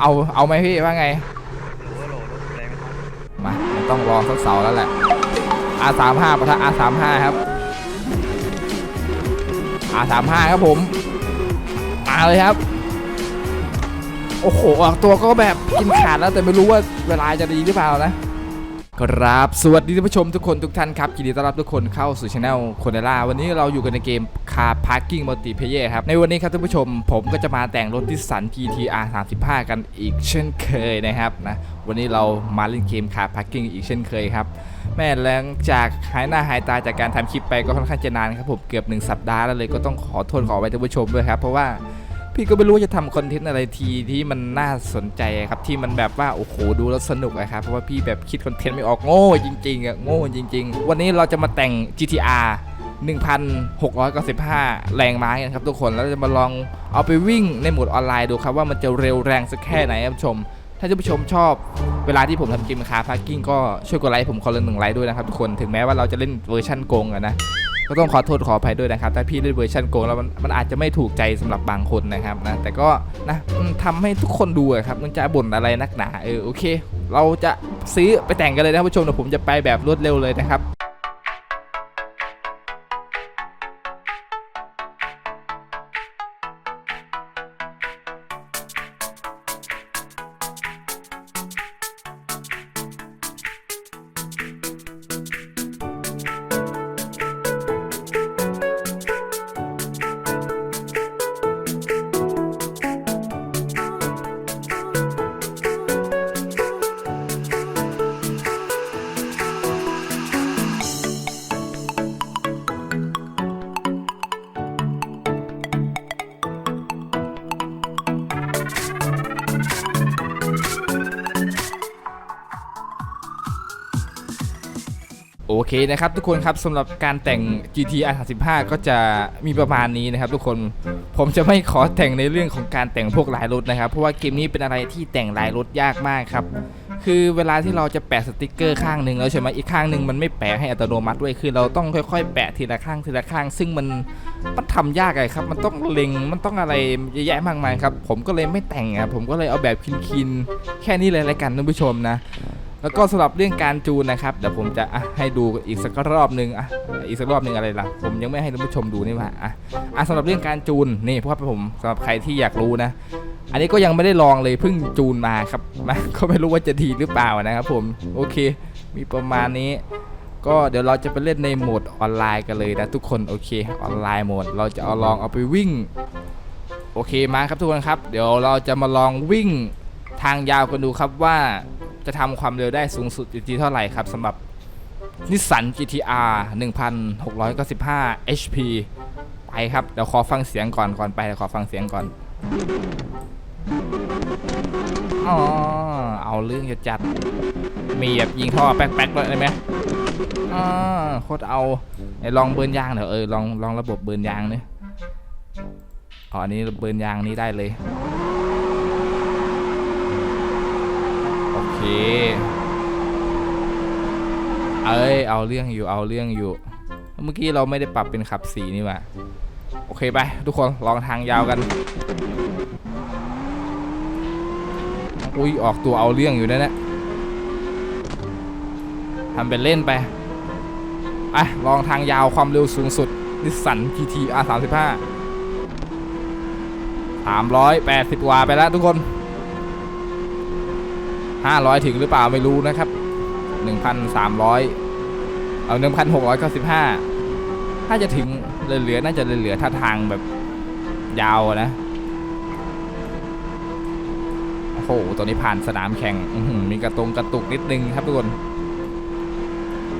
เอาเอาไหมพี่ว่าไงมาต้องรอสักเสาแล้วแหละ R35 ปะทะ R35 ครับ R35 ครับผม มาเลยครับ โอ้โห ออกตัวก็แบบกินขาดแล้วแต่ไม่รู้ว่าเวลาจะดีหรือเปล่านะ ครับสวัสดีท่านผู้ชมทุกคนทุกท่านครับยินดีต้อนรับทุกคนเข้าสู่ช anel คนเดล่าวันนี้เราอยู่กันในเกม Car Parking Multiplayer ครับ ในวันนี้ครับท่านผู้ชมผมก็จะมาแต่งรถที่สัน GTR 35 กันอีกเช่นเคยนะครับนะวันนี้เรามาเล่นเกม Car Parking อีกเช่นเคยครับ แม่หลังจากหายหน้าหายตาจากการทำคลิปไปก็ค่อนข้างจะนานครับผมเกือบหนึ่งสัปดาห์แล้วเลยก็ต้องขอโทษขอไว้ท่านผู้ชมด้วยครับเพราะว่า พี่ก็ไม่รู้ว่าจะทำคอนเทนต์อะไรทีที่มันน่าสนใจครับที่มันแบบว่าโอ้โหดูแล้วสนุกอะครับเพราะว่าพี่แบบคิดคอนเทนต์ไม่ออกโง่จริงๆอะโง่จริง ๆ วันนี้เราจะมาแต่ง GTR 1,695 แรงม้ากันครับทุกคนแล้วจะมาลองเอาไปวิ่งในโหมดออนไลน์ดูครับว่ามันจะเร็วแรงสักแค่ไหนครับผู้ชม ถ้าท่านผู้ชมชอบเวลาที่ผมทำเกมคาพาร์กิ้งก็ช่วยกดไลค์ผมคนละหนึ่งไลค์ด้วยนะครับทุกคนถึงแม้ว่าเราจะเล่นเวอร์ชันโกงอะนะ ก็ต้องขอโทษขออภัยด้วยนะครับ ถ้าพี่เล่นเวอร์ชันโกงแล้วมันมันอาจจะไม่ถูกใจสำหรับบางคนนะครับนะแต่ก็นะอืมทำให้ทุกคนดูครับมันจะบ่นอะไรนักหนาเออโอเค เราจะซื้อไปแต่งกันเลยนะครับผู้ชมเดี๋ยวผมจะไปแบบรวดเร็วเลยนะครับ เคนะครับทุกคนครับสำหรับการแต่ง GTR 35ก็จะมีประมาณนี้นะครับ ทุกคนผมจะไม่ขอแต่งในเรื่องของการแต่งพวกลายรถนะครับ เพราะว่าเกมนี้เป็นอะไรที่แต่งลายรถยากมากครับ คือเวลาที่เราจะแปะสติกเกอร์ข้างหนึ่งแล้วใช่ไหมอีกข้างหนึ่งมันไม่แปะให้อัตโนมัติด้วยคือเราต้องค่อยๆ แปะทีละข้างทีละข้าง ซึ่งมันมันทำยากเลยครับ มันต้องเล็งมันต้องอะไรเยอะแยะมากมายครับ ผมก็เลยไม่แต่งอะผมก็เลยเอาแบบคินๆแค่นี้เลยละกันท่านผู้ชมนะ แล้วก็สำหรับเรื่องการจูนนะครับเดี๋ยวผมจะอะให้ดูอีกสักรอบหนึ่งอะอีกสักรอบหนึ่งอะไรล่ะ ผมยังไม่ให้ท่านผู้ชมดูนี่ว่าอะอะสำหรับเรื่องการจูนนี่พว่าผมสำหรับใครที่อยากรู้นะ อันนี้ก็ยังไม่ได้ลองเลยเพิ่งจูนมาครับมาก็ไม่รู้ว่าจะดีหรือเปล่านะครับผมโอเค มีประมาณนี้ก็เดี๋ยวเราจะไปเล่นในโหมดออนไลน์กันเลยนะทุกคนโอเคออนไลน์โหมด เราจะเอาลองเอาไปวิ่ง โอเคมาครับทุกคนครับ เดี๋ยวเราจะมาลองวิ่งทางยาวกันดูครับว่า จะทำความเร็วได้สูงสุดอยู่ที่เท่าไหร่ครับสำหรับนิสสัน GTR 1695 HP ไปครับ เดี๋ยวขอฟังเสียงก่อนก่อนไปเดี๋ยวขอฟังเสียงก่อนอ๋อเอาเรื่องจะจัด มีแบบยิงท่อแป๊กๆเลยได้ไหมอ่าโคตรเอาไหนลองเบิร์นยางเดี๋ยวเออลองลองระบบเบิร์นยางเนี่ยอ๋ออันนี้เบิร์นยางนี้ได้เลย โอ เคเอ้ย เอาเรื่องอยู่ เอาเรื่องอยู่ เมื่อกี้เราไม่ได้ปรับเป็นขับสีนี่ว่าโอเคไป ทุกคนลองทางยาวกัน อุ้ยออกตัวเอาเรื่องอยู่นะเนี่ยทำเป็นเล่นไป อะ ลองทางยาวความเร็วสูงสุดนิสสัน GT R35 สามร้อยแปดสิบกว่าไปแล้วทุกคน ห้าร้อยถึงหรือเปล่าไม่รู้นะครับหนึ่งพันสามร้อยเอาหนึ่งพันหกร้อยเก้าสิบห้าถ้าจะถึงเหลือๆน่าจะเหลือๆท่าทางแบบยาวนะ โอ้โหตัวนี้ผ่านสนามแข่งมีกระตรงกระตุกนิดนึงครับทุกคน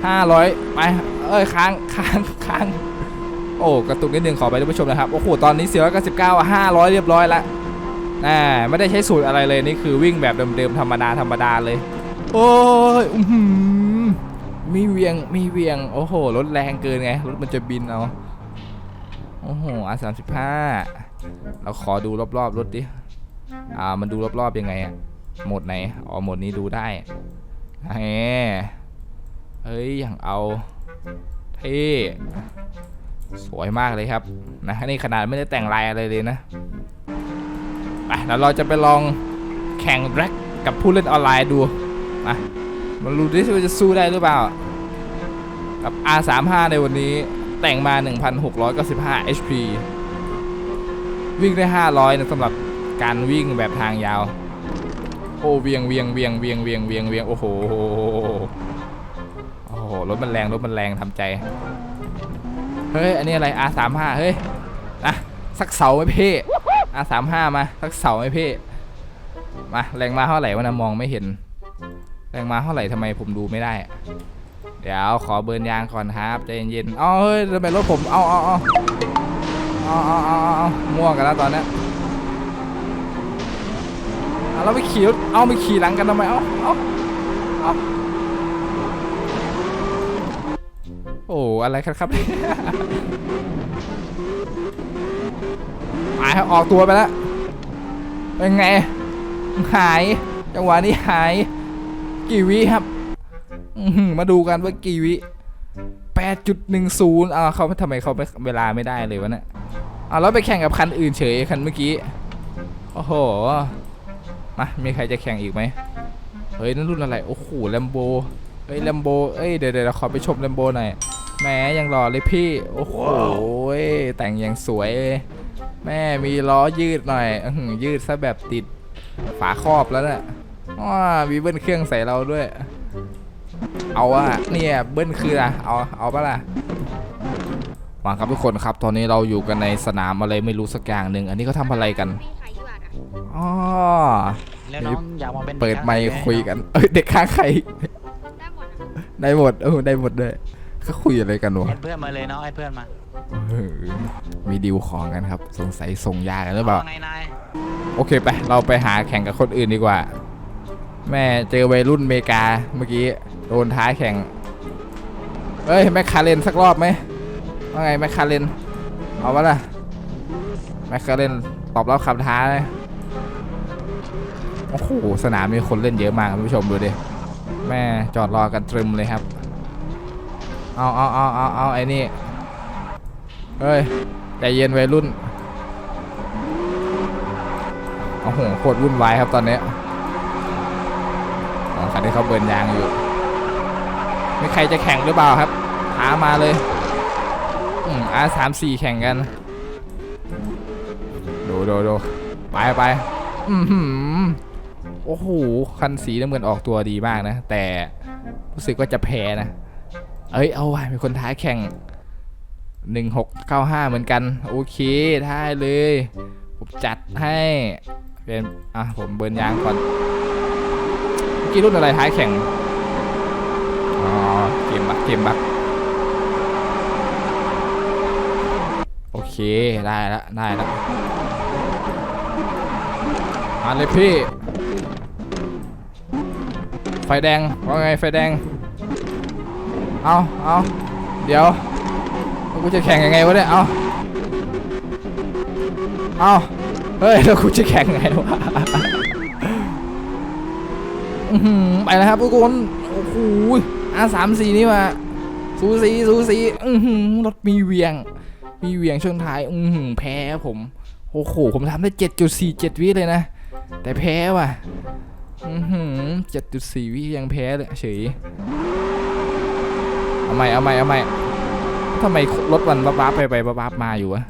ห้าร้อยไปเอ้ยค้างค้างค้างโอ้กระตุกนิดนึงขอไปท่านผู้ชมนะครับ โอ้โห ตอนนี้4 9 9อะ500เรียบร้อยแล้ว น่าไม่ได้ใช้สูตรอะไรเลยนี่คือวิ่งแบบเดิมๆธรรมดาธรรมดาเลย โอ้ยอื้อหือมีเวียงมีเวียงโอ้โหรถแรงเกินไงรถมันจะบินเอาโอ้โหอะ35เราขอดูรอบๆรถดิอ่ามันดูรอบๆยังไงอะโหมดไหนอ๋อโหมดนี้ดูได้แหมเฮ้ยอย่างเอาเท่สวยมากเลยครับนะนี่ขนาดไม่ได้แต่งลายอะไรเลยนะ ไปแล้วเราจะไปลองแข่งแร็กกับผู้เล่นออนไลน์ดูมามาดูดิว่าจะสู้ได้หรือเปล่า กับ R35 ในวันนี้แต่งมา 1,695 HP วิ่งได้ 500 นะสำหรับการวิ่งแบบทางยาว โอ้เวียงเวียงเวียงเวียงเวียงเวียงเวียงโอ้โหโอ้โหรถมันแรงรถมันแรงทำใจ เฮ้ย อันนี้อะไร R35 เฮ้ยอะสักเสาไหม เพ่ R35 มาสักเสาไหมเพ่มาแรงมาเท่าไหร่วะนะมองไม่เห็น แรงมาเท่าไหร่ทำไมผมดูไม่ได้ เดี๋ยวขอเบิร์นยางก่อนครับใจเย็นๆเอเฮ้ยทำไมรถผมเอาเอาเอาเอาเอาเอาเอาม่วงกันแล้วตอนนี้เอาไปขี่รถเอาไปขี่หลังกันทำไมเอาเอาเอาโอ้อะไรครับครับ หายครับออกตัวไปแล้วเป็นไง หาย จังหวะนี้หาย กี่วิครับอื้อหือมาดูกันว่ากี่วิ8.10อ่าเขาทำไมเขาไม่เวลาไม่ได้เลยวะเนี่ยอ่าแล้วไปแข่งกับคันอื่นเฉยคันเมื่อกี้ โอ้โห มา มีใครจะแข่งอีกไหม เฮ้ย นั่นรุ่นอะไร โอ้โหแลมโบเฮ้ยแลมโบเอ้ย เดี๋ยวเดี๋ยวเราขอไปชมแลมโบหน่อย แหมยังหล่อเลยพี่ โอ้โห แต่งอย่างสวยเลย แม่มีล้อยืดหน่อยอื้อหือยืดซะแบบติดฝาครอบแล้วเนี่ยว้ามีเบิ้ลเครื่องใส่เราด้วย เอาอะเนี่ยเบิ้ลคืออะเอาเอาปะล่ะมาครับทุกคนครับ ตอนนี้เราอยู่กันในสนามอะไรไม่รู้สักอย่างหนึ่งอันนี้เขาทำอะไรกันมีขายกี่บาทอะอ๋อแล้วน้องอยากมาเป็นเปิดไมค์ด็กคุยกัน เอ้ยเด็กข้างใครได้หมดอะได้หมดเออได้หมดด้วยเขาคุยอะไรกันวะให้เพื่อนมาเลยเนาะให้เพื่อนมาเออ มีดีลของกันครับ สงสัยส่งยากันหรือเปล่า ไงนายโอเคไป เราไปหาแข่งกับคนอื่นดีกว่า แม่เจอวัยรุ่นอเมริกาเมื่อกี้โดนท้าแข่ง เอ้ยแมคคาเรนสักรอบไหมว่าไงแมคคาเรนเอาวะล่ะแมคคาเรนตอบรับคำท้าเลยโอ้โหสนามมีคนเล่นเยอะมากคุณผู้ชมดูดิแม่จอดรอกันตรึมเลยครับ เอาเอาเอาเอาเอาไอ้นี่ เฮ้ยใจเย็นวัยรุ่นโอ้โหโคตรวุ่นวายครับตอนนี้อ๋อคันนี้เขาเบิร์นยางอยู่มีใครจะแข่งหรือเปล่าครับหามาเลยอืมอาสามสี่แข่งกันดูดูดูไปไปอือหือโอ้โหคันสีน้ำเงินออกตัวดีมากนะ แต่รู้สึกว่าจะแพ้นะ เอ้ยเอาไว่ะมีคนท้ายแข่ง 1695 เหมือนกัน โอเคได้เลย ผมจัดให้เป็นอะผมเบิร์นยางก่อนเมื่อกี้รุ่นอะไรท้ายแข่ง อ๋อ เกมบักเกมบักโอเค ได้ละได้ละมาเลยพี่ ไฟแดง ว่าไงไฟแดง เอาเอาเดี๋ยวแล้ว กูจะแข่งยังไงวะเนี่ย เอาเอาเฮ้ย แล้วกูจะแข่งไงวะไปแล้วครับทุกคน โอ้โหอาสามสี่นี่มา สูสี สูสี อือหือรถมีเวียง มีเวียงช่วงท้าย อือหือแพ้ผม โอ้โห ผมทำได้เจ็ดจุดสี่เจ็ดวิเลยนะ แต่แพ้ว่ะ อือหือเจ็ดจุดสี่วิยังแพ้เลยเฉย เอาใหม่ เอาใหม่ เอาใหม่ ทำไมรถมันบ้าๆไปไปบ้าๆมาอยู่วะ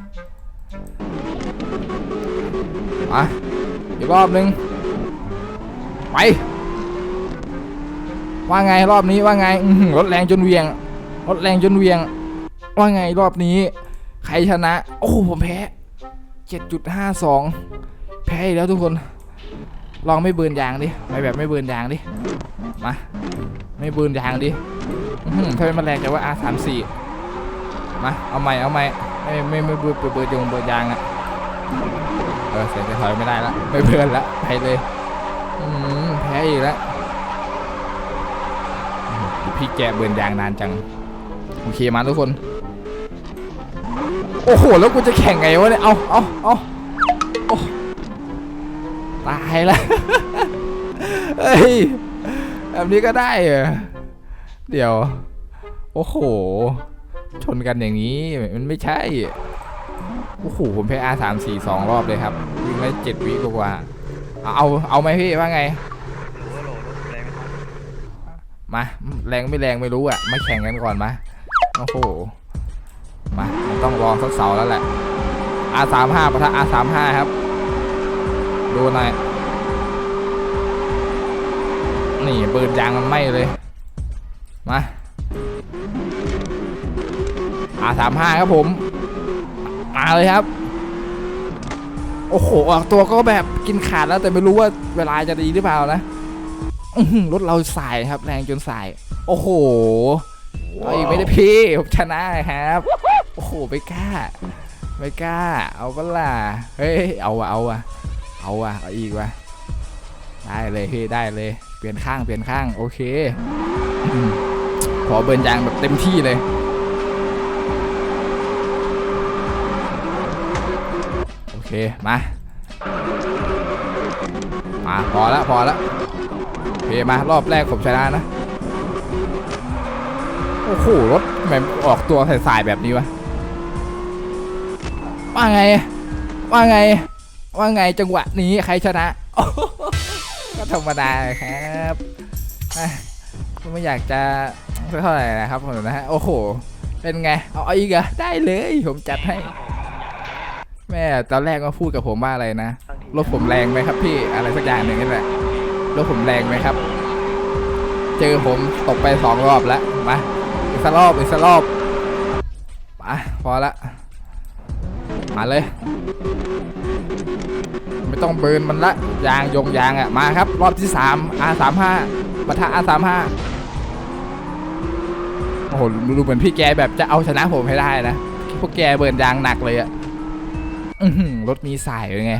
มาอีกรอบนึง ไป ว่าไงรอบนี้ว่าไงรถแรงจนเวียง รถแรงจนเวียง ว่าไงรอบนี้ ใครชนะ โอ้ผมแพ้ 7.52 แพ้อีกแล้วทุกคน ลองไม่เบิร์นยางดิ ไปแบบไม่เบิร์นยางดิ มา ไม่เบิร์นยางดิอื้อหือทำไมมันแรงแต่ว่า R34 มาเอาใหม่เอาใหม่ไม่ไม่ไม่เบิร์นเบิร์นยงเบิร์นยางอะเออเสียงจะถอยไม่ได้ละไม่เบิร์นละไปเลยอืมแพ้อีกแล้วพี่แกเบิร์นยางนานจังโอเคมาทุกคน โอ้โหแล้วกูจะแข่งไงวะเนี่ยเอาเอาเอาโอ้ตายล้วเฮ้ยแบบนี้ก็ได้เหรอเดี๋ยว โอ้โห ชนกันอย่างนี้มันไม่ใช่ โอ้โห ผมแพ้ R 3 4 2รอบเลยครับวิ่งได้เจ็ดวิกว่าเอาเอาเอาไหมพี่ว่าไง มา แรงไม่แรงไม่รู้อะ มาแข่งกันก่อนมา โอ้โห มามันต้องลองทดเสาแล้วแหละ R35 ปะทะ R35 ครับ ดูหน่อยนี่เบิร์นยางมันไหม้เลย มา R35 ครับผม มาเลยครับ โอ้โห ออกตัวก็แบบกินขาดแล้วแต่ไม่รู้ว่าเวลาจะดีหรือเปล่านะรถเราสายครับ แรงจนสาย โอ้โหเอาอีกไม่ได้พี่ผมชนะครับ โอ้โหไม่กล้า ไม่กล้า เอาเปล่าเฮ้ยเอาวะเอาวะเอาวะเอาอีกวะได้เลยพี่ได้เลย เปลี่ยนข้างเปลี่ยนข้างโอเคขอเบิร์นยางแบบเต็มที่เลย เคมามาพอละพอละโอเคมารอบแรกผมชนะนะโอ้โหรถแหมออกตัวสายๆแบบนี้วะว่าไง ว่าไง ว่าไงจังหวะนี้ใครชนะก็ธรรมดาครับไม่อยากจะเท่าไหร่นะครับผมนะฮะโอ้โห เป็นไง เอาอีกเหรอะได้เลย ผมจัดให้ แม่ตอนแรกมาพูดกับผมว่าอะไรนะรถผมแรงไหมครับพี่อะไรสักอย่างหนึ่งนี่แหละรถผมแรงไหมครับ เจอผมตกไปสองรอบแล้วมาอีกสักรอบอีกสักรอบมาพอละมาเลย ไม่ต้องเบิร์นมันละยางยงยางอะมาครับ รอบที่สาม R35 ปะทะ R35 โอ้โหดูเหมือนพี่แกแบบจะเอาชนะผมให้ได้นะพวกแกเบิร์นยางหนักเลยอะ รถมีสายเลยไง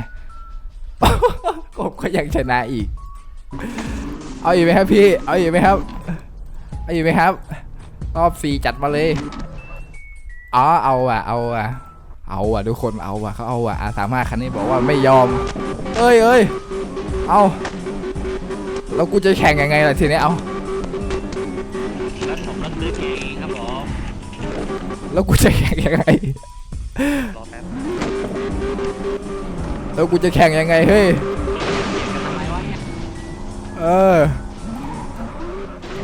ผมก็ยังชนะอีก เอาอีกไหมครับพี่ เอาอีกไหมครับ เอาอีกไหมครับ รอบสี่จัดมาเลย อ๋อ เอาอะ เอาอะ เอาอะทุกคน เอาอะเขาเอาอะอาสามารถคันนี้บอกว่าไม่ยอม เอ้ยเอ้ยเอาแล้วกูจะแข่งยังไงล่ะทีนี้ เอาแล้วผมก็ซื้อเองครับผมแล้วกูจะแข่งยังไงรอแป๊บ แล้วกูจะแข่งยังไงเฮ้ย เออ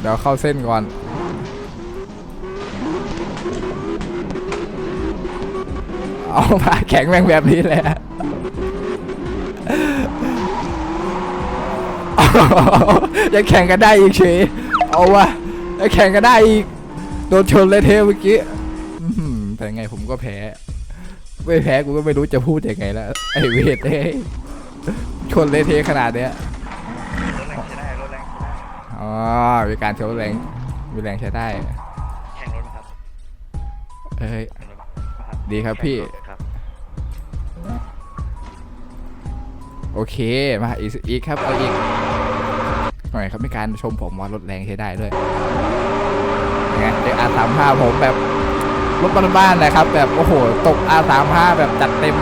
เดี๋ยวเข้าเส้นก่อน เอามาแข็งแม่งแบบนี้แหละยังแข่งกันได้อีกเฉยเอาวะยังแข่งกันได้อีก โดนชนเลยเทเมื่อกี้แต่ไงผมก็แพ้ ไม่แพ้กูก็ไม่รู้จะพูดยังไงแล้วไอเวทเอ้ยชนเลยเทขนาดเนี้ยรถแรงใช้ได้รถแรงใช้ได้อ๋อมีการใช้แรงมีแรงใช้ได้ แข่งรถนะครับเอ้ย แข่งรถนะครับดีครับพี่ แข่งรถครับโอเคมาอีกอีกครับเอาอีกหน่อยครับมีการชมผมว่ารถแรงใช้ได้ด้วยไงเด็กอาสามห้าผมแบบ รถบ้านๆนะครับ แบบโอ้โหตกอาสามห้าแบบจัดเต็ม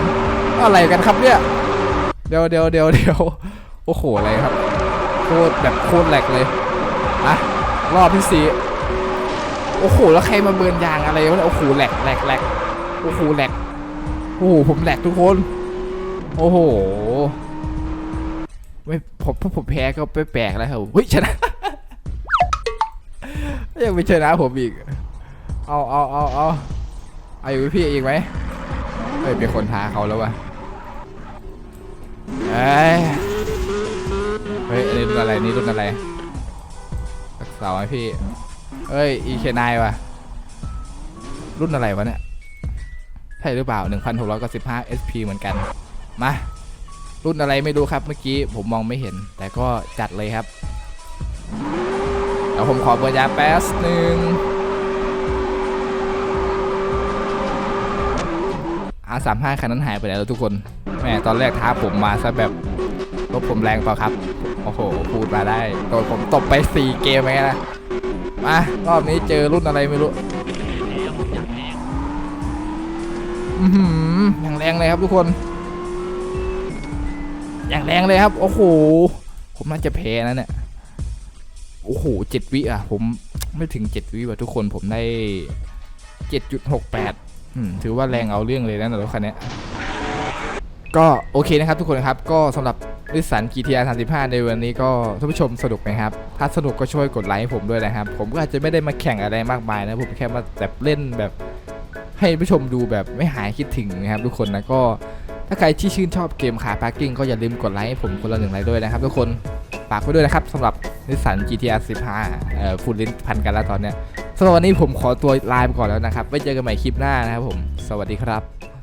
อะไรกันครับเนี่ย เดี๋ยวเดี๋ยวเดี๋ยวเดี๋ยวโอ้โหอะไรครับโคตรแบบโคตรแหลกเลยอะรอบที่สี่โอ้โหแล้วใครมาเบิร์นยางอะไรวะโอ้โหแหลกแหลกแหลกโอ้โหแหลกโอ้โหผมแหลกทุกคน โอ้โหไม่ผมถ้าผมแพ้ก็ไปแปลกแล้วครับเฮ้ยชนะยังไม่ชนะผมอีก เอาเอาเอาเอาเอาอยู่พี่อีกไหมเฮ้ยเป็นคนท้าเขาแล้ววะเอ้ยเฮ้ยอันนี้รุ่นอะไรนี่รุ่นอะไรสักเสาไหมพี่เฮ้ยอีเคนวะรุ่นอะไรวะเนี่ยใช่หรือเปล่า 1695 SP เหมือนกัน มา รุ่นอะไรไม่รู้ครับเมื่อกี้ผมมองไม่เห็น แต่ก็จัดเลยครับ เดี๋ยวผมขอเบอร์ยาแป๊บหนึ่ง สามห้าคันนั้นหายไปไหนแล้วทุกคนแหม่ตอนแรกท้าผมมาซะแบบรถผมแรงเปล่าครับ โอ้โห พูดมาได้โดนผมตบไป 4 เกมไหมนะมารอบนี้เจอรุ่นอะไรไม่รู้อยากแพงอือหืออย่างแรงเลยครับทุกคน อย่างแรงเลยครับ โอ้โห ผมน่าจะแพ้นะเนี่ย โอ้โหเจ็ดวิอะ ผมไม่ถึงเจ็ดวิว่ะทุกคนผมได้เจ็ดจุดหกแปด ถือว่าแรงเอาเรื่องเลยนะรถคันนี้ก็โอเคนะครับทุกคนครับ ก็สำหรับนิสสัน GTR 35 ในวันนี้ก็ท่านผู้ชมสนุกไหมครับ ถ้าสนุกก็ช่วยกดไลค์ให้ผมด้วยนะครับ ผมก็อาจจะไม่ได้มาแข่งอะไรมากมายนะผมแค่มาแบบเล่นแบบ ให้ผู้ชมดูแบบไม่หายคิดถึงนะครับ ทุกคนนะก็ถ้าใครที่ชื่นชอบเกมคาพาร์กิ้งก็อย่าลืมกดไลค์ให้ผมคนละหนึ่งไลค์ด้วยนะครับทุกคนฝากไว้ด้วยนะครับสำหรับนิสสัน GTR 15เอ่อฟูลลิ้นพันกันแล้วตอนเนี้ย สำหรับวันนี้ผมขอตัวลาไปก่อนแล้วนะครับไว้เจอกันใหม่คลิปหน้านะครับผม สวัสดีครับ